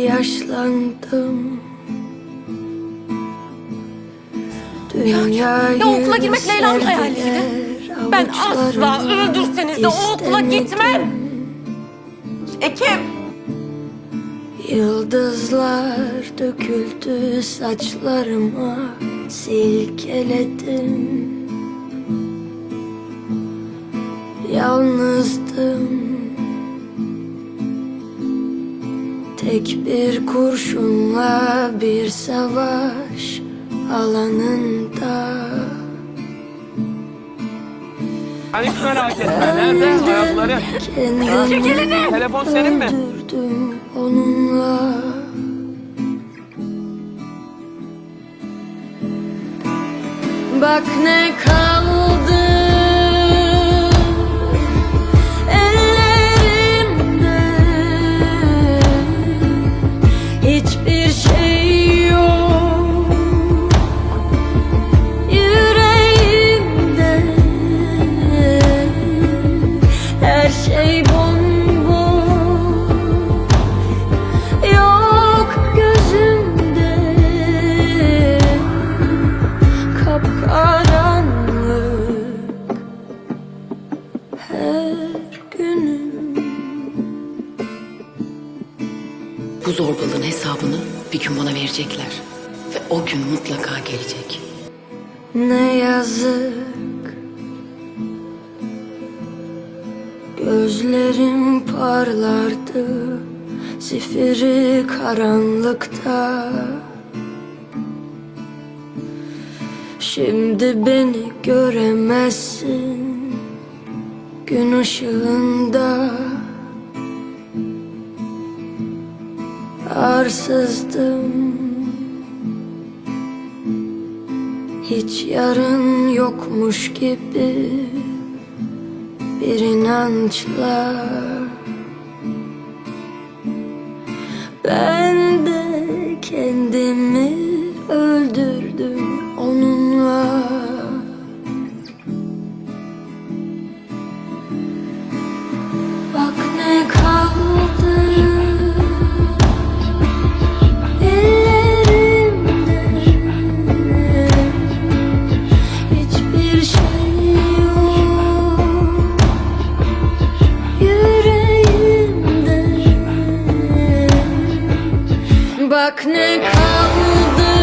yaşlandım Dünyayı Ya okula girmek Leyla'nın hayaliydi. Ben asla öldürseniz de o okula gitmem. Ekim. Yıldızlar döküldü saçlarıma silkeledim Yalnızdım Tek bir kurşunla bir savaş alanında Sen hiç merak etme. Nerede ayakları? Kendimi Telefon senin mi? öldürdüm onunla Bak ne kaldı Her günüm. Bu zorbalığın hesabını bir gün bana verecekler. Ve o gün mutlaka gelecek. Ne yazık. Gözlerim parlardı. Zifiri karanlıkta. Şimdi beni göremezsin Gün ışığında. Arsızdım. Hiç yarın yokmuş gibi bir inançla. Ben de kendimi öldürdüm Bak ne kaldı.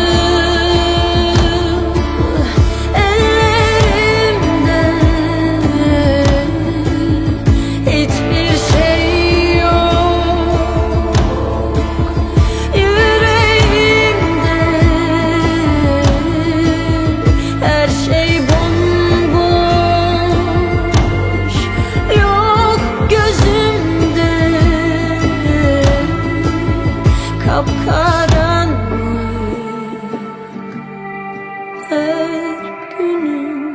her günüm